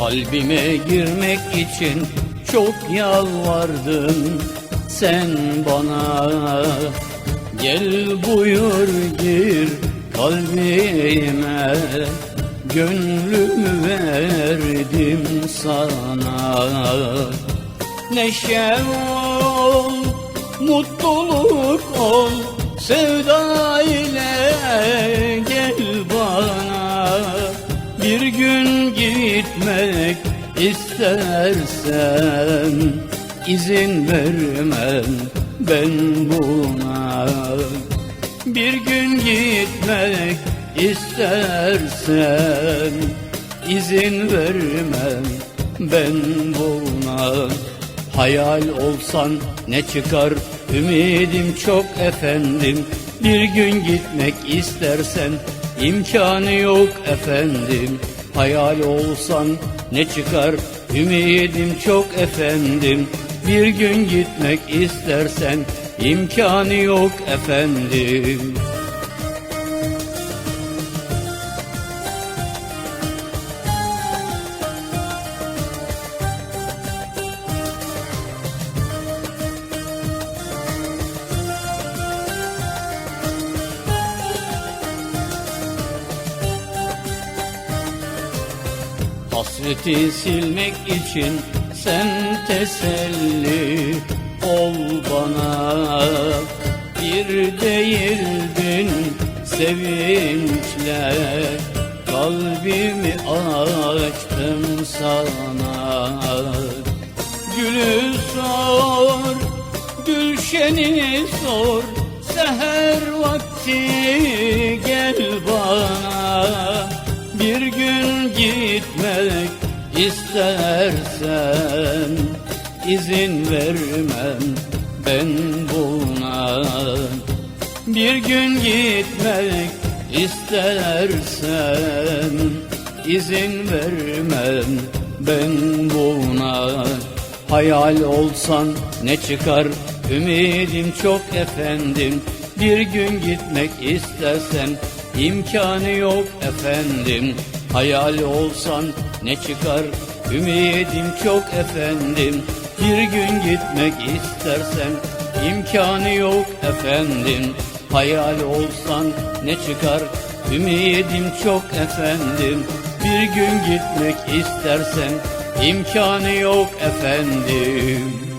Kalbime girmek için çok yalvardın sen bana. Gel buyur gir kalbime Gönlümü verdim sana. Neşe ol, mutluluk ol Sevda Bir gün gitmek istersen izin vermem ben buna. Bir gün gitmek istersen izin vermem ben buna. Hayal olsan ne çıkar? Ümidim çok efendim. Bir gün gitmek istersen imkanı yok efendim. Hayal olsan ne çıkar? Ümidim çok efendim. Bir gün gitmek istersen imkanı yok efendim Hasreti silmek için sen teselli ol bana. Bir değildin sevinçle Kalbimi açtım sana. Gülü sor, gülşeni sor Seher vakti gel bana. Bir gün gitmek istersen izin vermem ben buna. Bir gün gitmek istersen izin vermem ben buna. Hayal olsan ne çıkar? Ümidim çok efendim. Bir gün gitmek istersen imkanı yok efendim. Hayal olsan ne çıkar? Ümidim çok efendim. Bir gün gitmek istersen imkanı yok efendim. Hayal olsan ne çıkar? Ümidim çok efendim. Bir gün gitmek istersen imkanı yok efendim